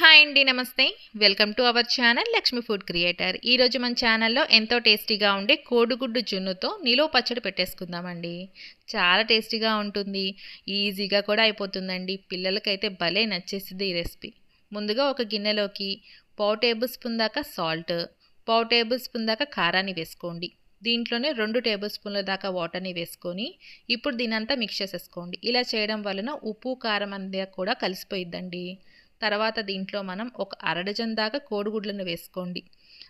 Hi అండి నమస్తే. Welcome to our channel Lakshmi food creator. ఈరోజు మన ఛానల్లో ఎంతో టేస్టీగా ఉండే కోడిగుడ్డు జున్నుతో నిలువ పచ్చడి పెట్టేసుకుందామండి. చాలా టేస్టీగా ఉంటుంది. ఈజీగా కూడా అయిపోతుందండి. పిల్లలకైతే భలే నచ్చేసింది ఈ రెసిపీ. ముందుగా ఒక గిన్నెలోకి పావు టేబుల్ స్పూన్ దాకా సాల్ట్ పావు టేబుల్ స్పూన్ దాకా కారాన్ని వేసుకోండి. దీంట్లోనే రెండు టేబుల్ స్పూన్ల దాకా వాటర్ని వేసుకొని ఇప్పుడు దీనంతా మిక్స్ చేసేసుకోండి. ఇలా చేయడం వలన ఉప్పు కారం అంతా కూడా కలిసిపోయిద్దండి. తర్వాత దీంట్లో మనం ఒక అరడజన్ దాకా కోడిగుడ్లను వేసుకోండి.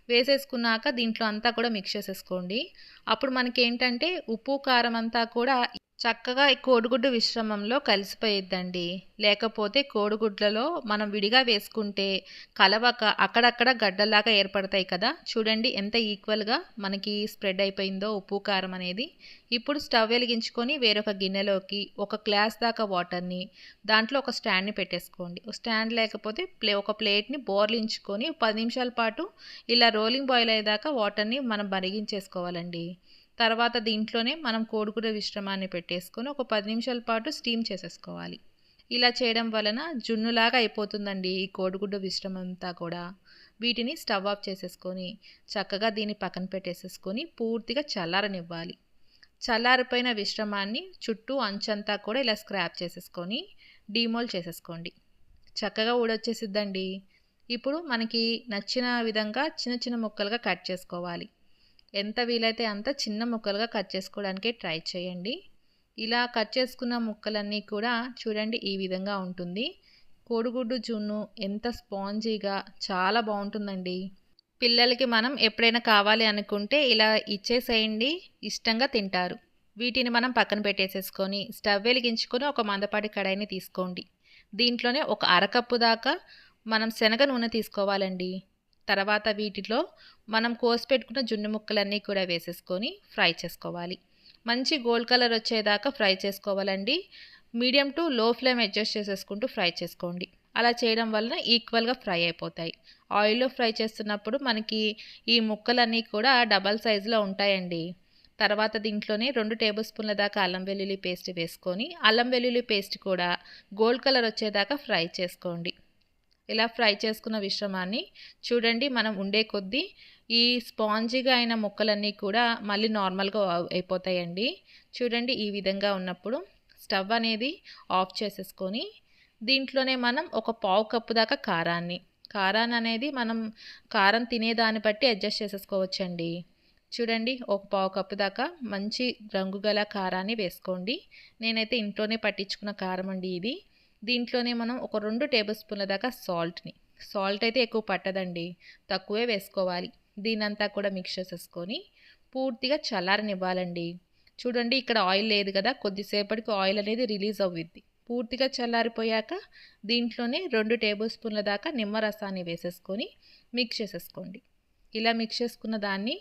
వేసేసుకున్నాక దీంట్లో అంతా కూడా మిక్స్ చేసేసుకోండి. అప్పుడు మనకి ఏంటంటే ఉప్పు కారం అంతా కూడా చక్కగా ఈ కోడిగుడ్డు మిశ్రమంలో కలిసిపోయిద్దండి. లేకపోతే కోడిగుడ్లలో మనం విడిగా వేసుకుంటే కలవక అక్కడక్కడ గడ్డలాగా ఏర్పడతాయి కదా. చూడండి ఎంత ఈక్వల్గా మనకి స్ప్రెడ్ అయిపోయిందో ఉప్పు కారం అనేది. ఇప్పుడు స్టవ్ వెలిగించుకొని వేరొక గిన్నెలోకి ఒక గ్లాస్ దాకా వాటర్ని దాంట్లో ఒక స్టాండ్ని పెట్టేసుకోండి. స్టాండ్ లేకపోతే ప్లే ఒక ప్లేట్ని బోర్లించుకొని పది నిమిషాల పాటు ఇలా రోలింగ్ బాయిల్ అయ్యేదాకా వాటర్ని మనం మరిగించేసుకోవాలండి. తర్వాత దీంట్లోనే మనం కోడిగుడ్డ మిశ్రమాన్ని పెట్టేసుకొని ఒక పది నిమిషాల పాటు స్టీమ్ చేసేసుకోవాలి. ఇలా చేయడం వలన జున్నులాగా అయిపోతుందండి ఈ కోడిగుడ్డు విశ్రమంతా కూడా. వీటిని స్టవ్ ఆఫ్ చేసేసుకొని చక్కగా దీన్ని పక్కన పెట్టేసేసుకొని పూర్తిగా చల్లారనివ్వాలి. చల్లారిపోయిన విశ్రమాన్ని చుట్టూ అంచంతా కూడా ఇలా స్క్రాప్ చేసేసుకొని డీమోల్ చేసేసుకోండి. చక్కగా ఊడొచ్చేసిద్దండి. ఇప్పుడు మనకి నచ్చిన విధంగా చిన్న చిన్న ముక్కలుగా కట్ చేసుకోవాలి. ఎంత వీలైతే అంత చిన్న ముక్కలుగా కట్ చేసుకోవడానికి ట్రై చేయండి. ఇలా కట్ చేసుకున్న ముక్కలన్నీ కూడా చూడండి ఈ విధంగా ఉంటుంది. కోడిగుడ్డు జున్ను ఎంత స్పాంజీగా చాలా బాగుంటుందండి. పిల్లలకి మనం ఎప్పుడైనా కావాలి అనుకుంటే ఇలా ఇచ్చేసేయండి. ఇష్టంగా తింటారు. వీటిని మనం పక్కన పెట్టేసేసుకొని స్టవ్ వెలిగించుకొని ఒక మందపాటి కడాయిని తీసుకోండి. దీంట్లోనే ఒక అరకప్పు దాకా మనం శనగ నూనె తీసుకోవాలండి. తర్వాత వీటిలో మనం కోసి పెట్టుకున్న జున్ను ముక్కలన్నీ కూడా వేసేసుకొని ఫ్రై చేసుకోవాలి. మంచి గోల్డ్ కలర్ వచ్చేదాకా ఫ్రై చేసుకోవాలండి. Medium to low flame adjust చేసేసుకుంటూ fry చేసుకోండి. అలా చేయడం వలన ఈక్వల్గా ఫ్రై అయిపోతాయి. ఆయిల్లో ఫ్రై చేస్తున్నప్పుడు మనకి ఈ ముక్కలన్నీ కూడా డబల్ సైజులో ఉంటాయండి. తర్వాత దీంట్లోనే రెండు టేబుల్ స్పూన్ల దాకా అల్లం వెల్లుల్లి పేస్ట్ వేసుకొని అల్లం వెల్లుల్లి పేస్ట్ కూడా గోల్డ్ కలర్ వచ్చేదాకా ఫ్రై చేసుకోండి. ఇలా ఫ్రై చేసుకున్న మిశ్రమాన్ని చూడండి మనం ఉండే కొద్దీ ఈ స్పాంజీగా అయిన ముక్కలన్నీ కూడా మళ్ళీ నార్మల్గా అయిపోతాయండి. చూడండి ఈ విధంగా ఉన్నప్పుడు స్టవ్ అనేది ఆఫ్ చేసేసుకొని దీంట్లోనే మనం ఒక పావు కప్పు దాకా కారాన్ని కారాన్ని అనేది మనం కారం తినేదాన్ని బట్టి అడ్జస్ట్ చేసేసుకోవచ్చండి. చూడండి ఒక పావు కప్పు దాకా మంచి రంగు గల కారాన్ని వేసుకోండి. నేనైతే ఇంట్లోనే పట్టించుకున్న కారం అండి ఇది. దీంట్లోనే మనం ఒక రెండు టేబుల్ స్పూన్ల దాకా సాల్ట్ని. సాల్ట్ అయితే ఎక్కువ పట్టదండి. తక్కువే వేసుకోవాలి. దీనంతా కూడా మిక్స్ చేసేసుకొని పూర్తిగా చల్లారనివ్వాలండి. చూడండి ఇక్కడ ఆయిల్ లేదు కదా. కొద్దిసేపటికి ఆయిల్ అనేది రిలీజ్ అవుద్ది. పూర్తిగా చల్లారిపోయాక దీంట్లోనే రెండు టేబుల్ స్పూన్ల దాకా నిమ్మరసాన్ని వేసేసుకొని మిక్స్ చేసేసుకోండి. ఇలా మిక్స్ చేసుకున్న దాన్ని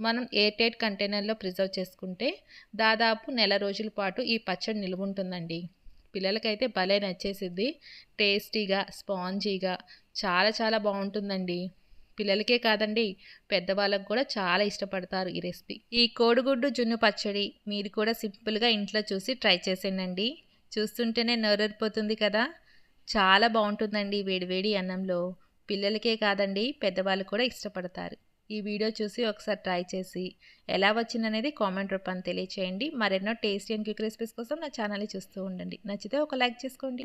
మనం ఎయిర్టైట్ కంటైనర్లో ప్రిజర్వ్ చేసుకుంటే దాదాపు నెల రోజుల పాటు ఈ పచ్చడి నిలువ ఉంటుందండి పిల్లలకైతే భలే నచ్చేసిద్ది. టేస్టీగా స్పాంజీగా చాలా చాలా బాగుంటుందండి. పిల్లలకే కాదండి పెద్దవాళ్ళకు కూడా చాలా ఇష్టపడతారు ఈ రెసిపీ. ఈ కోడిగుడ్డు జున్ను పచ్చడి మీరు కూడా సింపుల్గా ఇంట్లో చూసి ట్రై చేసేయండి. చూస్తుంటేనే నోరెరిపోతుంది కదా. చాలా బాగుంటుందండి వేడివేడి అన్నంలో. పిల్లలకే కాదండి పెద్దవాళ్ళు కూడా ఇష్టపడతారు. ఈ వీడియో చూసి ఒకసారి ట్రై చేసి ఎలా వచ్చిందనేది కామెంట్ రూపాన్ని తెలియచేయండి. మరెన్నో టేస్టీ అండ్ క్విక్ రెసిపీస్ కోసం నా ఛానల్ని చూస్తూ ఉండండి. నచ్చితే ఒక లైక్ చేసుకోండి.